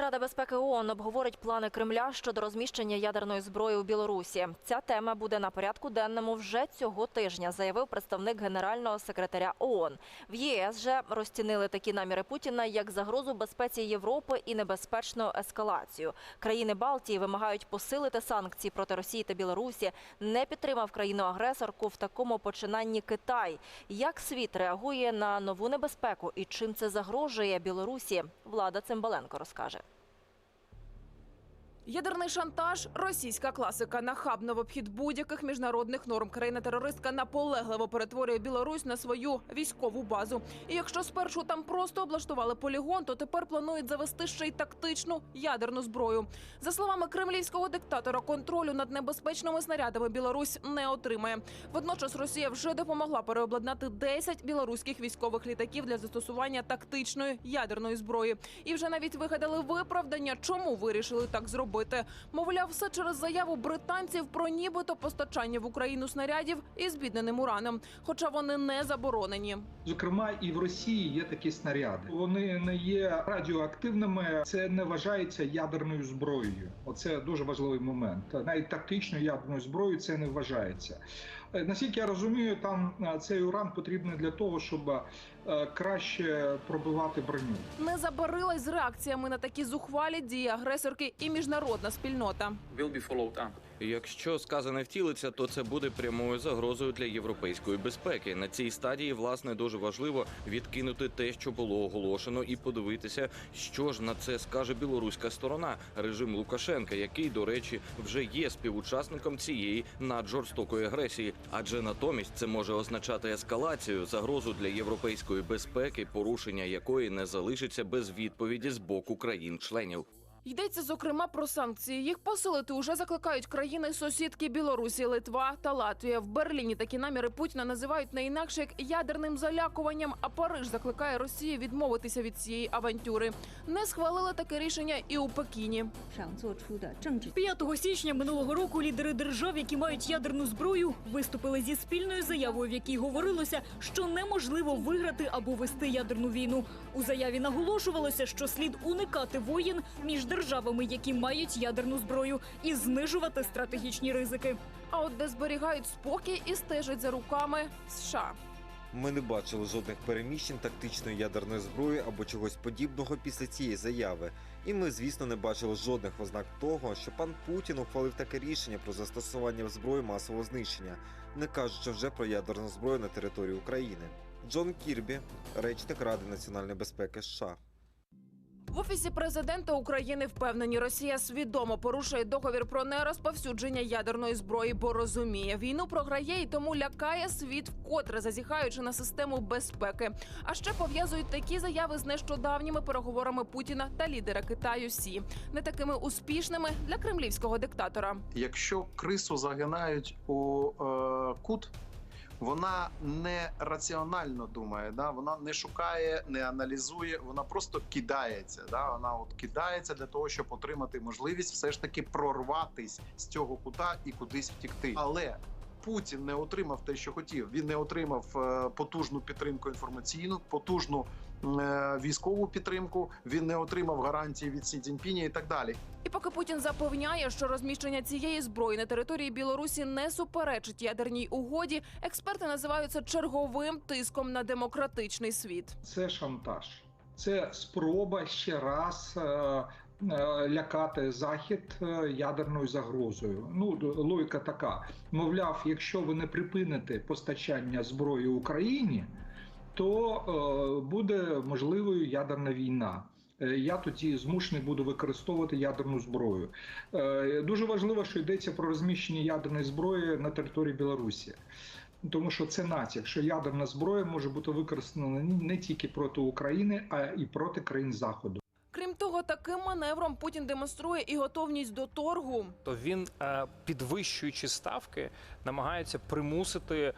Рада безпеки ООН обговорить плани Кремля щодо розміщення ядерної зброї у Білорусі. Ця тема буде на порядку денному вже цього тижня, заявив представник генерального секретаря ООН. В ЄС же розцінили такі наміри Путіна як загрозу безпеці Європи і небезпечну ескалацію. Країни Балтії вимагають посилити санкції проти Росії та Білорусі. Не підтримав країну-агресорку в такому починанні Китай. Як світ реагує на нову небезпеку і чим це загрожує Білорусі? Влада Цимбаленко розкаже. Ядерний шантаж російська класика. Нахабно в обхід будь-яких міжнародних норм. Країна-терористка наполегливо перетворює Білорусь на свою військову базу. І якщо спершу там просто облаштували полігон, то тепер планують завести ще й тактичну ядерну зброю. За словами кремлівського диктатора, контролю над небезпечними снарядами Білорусь не отримає. Водночас Росія вже допомогла переобладнати 10 білоруських військових літаків для застосування тактичної ядерної зброї. І вже навіть вигадали виправдання, чому вирішили так зробити. Мовляв, все через заяву британців про нібито постачання в Україну снарядів із бідненим ураном, хоча вони не заборонені. Зокрема, і в Росії є такі снаряди. Вони не є радіоактивними. Це не вважається ядерною зброєю. Оце дуже важливий момент. Навіть тактичною ядерною зброєю це не вважається. Е, Наскільки я розумію, там е, цей уран потрібний для того, щоб е, краще пробивати броню. Не забарилась з реакціями на такі зухвалі дії агресорки і міжнародна спільнота. will be followed up. Якщо сказане втілиться, то це буде прямою загрозою для європейської безпеки. На цій стадії, власне, дуже важливо відкинути те, що було оголошено, і подивитися, що ж на це скаже білоруська сторона, режим Лукашенка, який, до речі, вже є співучасником цієї наджорстокої агресії. Адже натомість це може означати ескалацію, загрозу для європейської безпеки, порушення якої не залишиться без відповіді з боку країн-членів. Йдеться зокрема про санкції. Їх посилити уже закликають країни сусідки Білорусі, Литва та Латвія. В Берліні такі наміри Путіна називають не інакше як ядерним залякуванням. А Париж закликає Росію відмовитися від цієї авантюри. Не схвалила таке рішення і у Пекіні. 5 січня минулого року лідери держав, які мають ядерну зброю, виступили зі спільною заявою, в якій говорилося, що неможливо виграти або вести ядерну війну. У заяві наголошувалося, що слід уникати воїн між державами які мають ядерну зброю, і знижувати стратегічні ризики. А от де зберігають спокій і стежать за руками США. Ми не бачили жодних переміщень тактичної ядерної зброї або чогось подібного після цієї заяви. І ми, звісно, не бачили жодних ознак того, що пан Путін ухвалив таке рішення про застосування зброї масового знищення, не кажучи вже про ядерну зброю на території України. Джон Кірбі, речник Ради національної безпеки США. В офісі президента України впевнені, Росія свідомо порушує договір про нерозповсюдження ядерної зброї, бо розуміє, війну програє і тому лякає світ, вкотре зазіхаючи на систему безпеки. А ще пов'язують такі заяви з нещодавніми переговорами Путіна та лідера Китаю Сі, не такими успішними для кремлівського диктатора. Якщо крису загинають у е, кут, вона не раціонально думає, да? вона не шукає, не аналізує, вона просто кидається. Да? Вона от кидається для того, щоб отримати можливість все ж таки прорватись з цього кута і кудись втікти. Але Путін не отримав те, що хотів. Він не отримав е, потужну підтримку інформаційну, потужну е, військову підтримку. Він не отримав гарантії від Сі Цзіньпіня і так далі. І поки Путін запевняє, що розміщення цієї зброї на території Білорусі не суперечить ядерній угоді, експерти називають це черговим тиском на демократичний світ. Це шантаж, це спроба ще раз. е, е, Лякати захід е, ядерною загрозою. Ну логіка така: мовляв, якщо ви не припините постачання зброї Україні, то буде можливою ядерна війна. Е, Я тоді змушений буду використовувати ядерну зброю. Е, Дуже важливо, що йдеться про розміщення ядерної зброї на території Білорусі. Тому що це натяк, що ядерна зброя може бути використана не тільки проти України, а і проти країн Заходу. Крім того, таким маневром Путін демонструє і готовність до торгу. То він, е, підвищуючи ставки, намагається примусити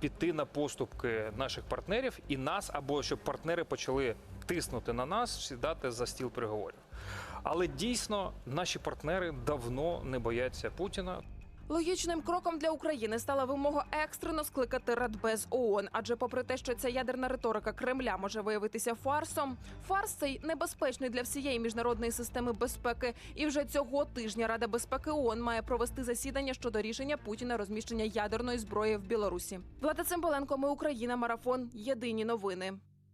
піти на поступки наших партнерів і нас, або щоб партнери почали тиснути на нас, сідати за стіл переговорів. Але дійсно наші партнери давно не бояться Путіна. Логічним кроком для України стала вимога екстрено скликати Радбез ООН. Адже, попри те, що ця ядерна риторика Кремля може виявитися фарсом, фарс цей небезпечний для всієї міжнародної системи безпеки. І вже цього тижня Рада безпеки ООН має провести засідання щодо рішення Путіна розміщення ядерної зброї в Білорусі. Влада Цимбаленко, ми Україна, марафон. Єдині новини.